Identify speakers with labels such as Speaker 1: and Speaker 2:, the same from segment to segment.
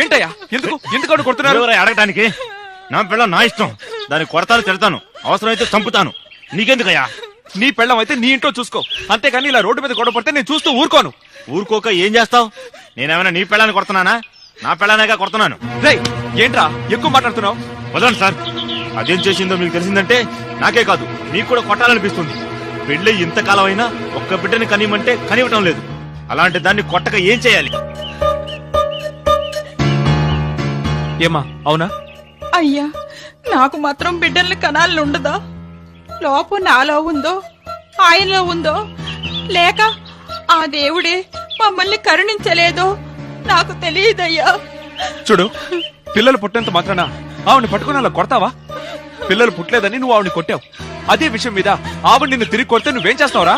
Speaker 1: ఏంటయ్యా? ఎందుకు? ఎందుకు అడుగు కొడుతున్నారు?
Speaker 2: అడగటానికి? అడగడానికి నా పిల్ల నా ఇష్టం. దాన్ని కొడతాను తిడతాను. అవసరమైతే చంపుతాను. నీకెందుకయ్యా?
Speaker 1: నీ పెళ్ళం అయితే నీ ఇంట్లో చూసుకో. అంతేగాని ఇలా రోడ్డు మీద గొడవ పడితే నేను చూస్తూ ఊరుకోను.
Speaker 2: ఊరుకోక ఏం చేస్తావు? నేనేమైనా నీ పిల్లని కొడుతున్నానా? నా పిల్లనేగా కొడుతున్నాను.
Speaker 1: రేయ్ ఏంట్రా? ఎక్కువ మాట్లాడుతున్నావు?
Speaker 2: వదలండి సార్. అదేం చేసిందో మీకు తెలిసిందంటే నాకే కాదు మీకు కూడా కొట్టాలనిపిస్తుంది. పెళ్ళి ఇంతకాలం అయినా ఒక్క బిడ్డని కనియమంటే కనివ్వటం లేదు. అలాంటి దాన్ని కొట్టక ఏం చేయాలి?
Speaker 1: ఏమా అవునా?
Speaker 3: అయ్యా నాకు మాత్రం బిడ్డల్ని కనాలని ఉండదా? లోపు నాలో ఉందో ఆయనలో ఉందో? లేక ఆ దేవుడే మమ్మల్ని కరుణించలేదో? నాకు తెలియదయ్యా.
Speaker 1: చూడు పిల్లలు పుట్టేంత మాత్రాన ఆవిని పట్టుకుని అలా కొడతావా? పిల్లలు పుట్టలేదని నువ్వు ఆవిని కొట్టావు. అదే విషయం మీద ఆవిడ నిన్ను తిరిగి కొడితే నువ్వేం చేస్తావురా?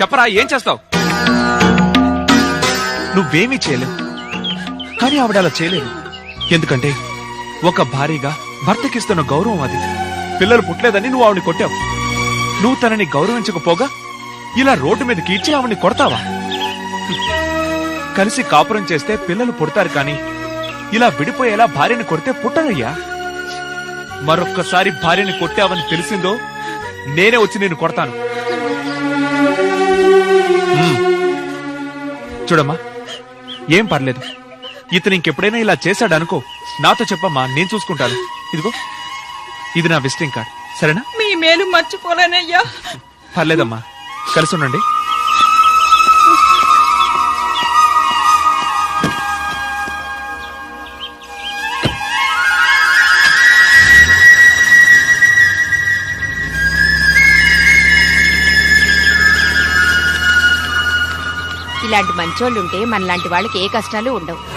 Speaker 1: చెప్పరా ఏం చేస్తావు? నువ్వేమీ చేయలేవు. కానీ ఆవిడ అలా చేయలేదు. ఎందుకంటే ఒక భారీగా భర్తకిస్తున్న గౌరవం అది. పిల్లలు పుట్టలేదని నువ్వు ఆవిని కొట్టావు. నువ్వు తనని గౌరవించకపోగా ఇలా రోడ్డు మీద కీడ్చి ఆవిని కొడతావా? కలిసి కాపురం చేస్తే పిల్లలు పుడతారు కానీ ఇలా విడిపోయేలా భార్యని కొడితే పుట్టరయ్యా మరొక్కసారి భార్యని కొట్టావని తెలిసిందో నేనే వచ్చి నేను కొడతాను. చూడమ్మా ఏం పర్లేదు. ఇతను ఇంకెప్పుడైనా ఇలా చేశాడు అనుకో నాతో చెప్పమ్మా నేను చూసుకుంటాను. ఇదిగో ఇది నా విజిటింగ్ కార్డ్. సరేనా?
Speaker 3: మీ మేలు మర్చిపోలేనయ్యా.
Speaker 1: పర్లేదమ్మా. కలిసి ఉండండి.
Speaker 4: ఇలాంటి మంచోళ్ళుంటే మనలాంటి వాళ్ళకి ఏ కష్టాలు ఉండవు.